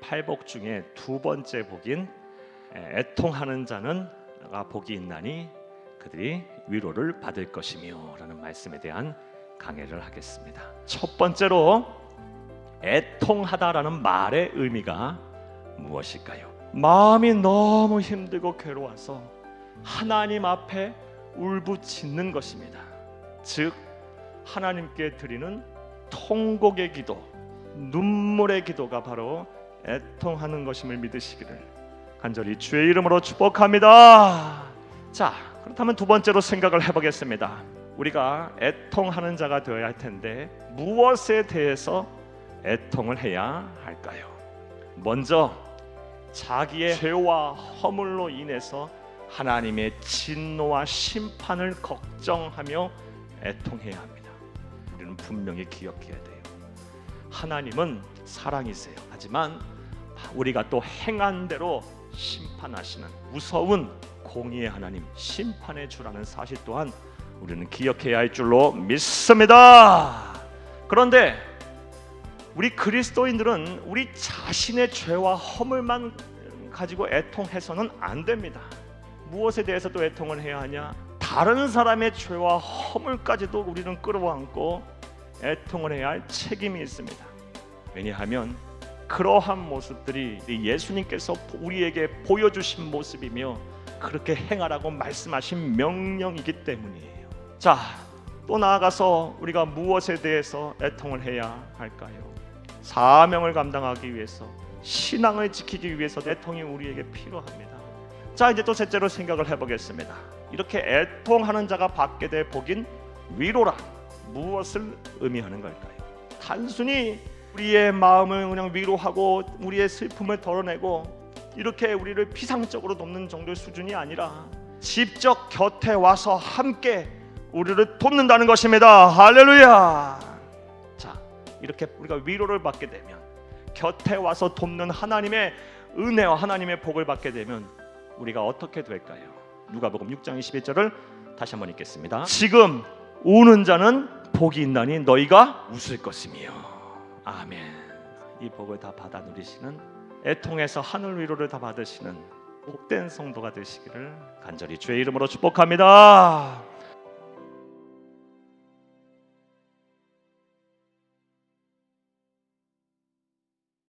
팔복 중에 두 번째 복인 에, 애통하는 자는가 복이 있나니 그들이 위로를 받을 것이며라는 말씀에 대한 강해를 하겠습니다. 첫 번째로 애통하다라는 말의 의미가 무엇일까요? 마음이 너무 힘들고 괴로워서 하나님 앞에 울부짖는 것입니다. 즉 하나님께 드리는 통곡의 기도, 눈물의 기도가 바로 애통하는 것임을 믿으시기를 간절히 주의 이름으로 축복합니다. 자, 그렇다면 두 번째로 생각을 해보겠습니다. 우리가 애통하는 자가 되어야 할 텐데 무엇에 대해서 애통을 해야 할까요? 먼저 자기의 죄와 허물로 인해서 하나님의 진노와 심판을 걱정하며 애통해야 합니다. 우리는 분명히 기억해야 돼요. 하나님은 사랑이세요. 하지만 우리가 또 행한 대로 심판하시는 무서운 공의의 하나님, 심판의 주라는 사실 또한 우리는 기억해야 할 줄로 믿습니다. 그런데 우리 그리스도인들은 우리 자신의 죄와 허물만 가지고 애통해서는 안 됩니다. 무엇에 대해서 또 애통을 해야 하냐? 다른 사람의 죄와 허물까지도 우리는 끌어안고 애통을 해야 할 책임이 있습니다. 왜냐하면 그러한 모습들이 예수님께서 우리에게 보여주신 모습이며 그렇게 행하라고 말씀하신 명령이기 때문이에요. 자, 또 나아가서 우리가 무엇에 대해서 애통을 해야 할까요? 사명을 감당하기 위해서 신앙을 지키기 위해서 애통이 우리에게 필요합니다. 자, 이제 또 셋째로 생각을 해보겠습니다. 이렇게 애통하는 자가 받게 될 복인 위로란 무엇을 의미하는 걸까요? 단순히 우리의 마음을 그냥 위로하고 우리의 슬픔을 덜어내고 이렇게 우리를 피상적으로 돕는 정도의 수준이 아니라 직접 곁에 와서 함께 우리를 돕는다는 것입니다. 할렐루야. 자, 이렇게 우리가 위로를 받게 되면 곁에 와서 돕는 하나님의 은혜와 하나님의 복을 받게 되면 우리가 어떻게 될까요? 누가복음 6장 21절을 다시 한번 읽겠습니다. 지금 우는 자는 복이 있나니 너희가 웃을 것이며 아멘. 이 복을 다 받아 누리시는 애통에서 하늘 위로를 다 받으시는 복된 성도가 되시기를 간절히 주의 이름으로 축복합니다.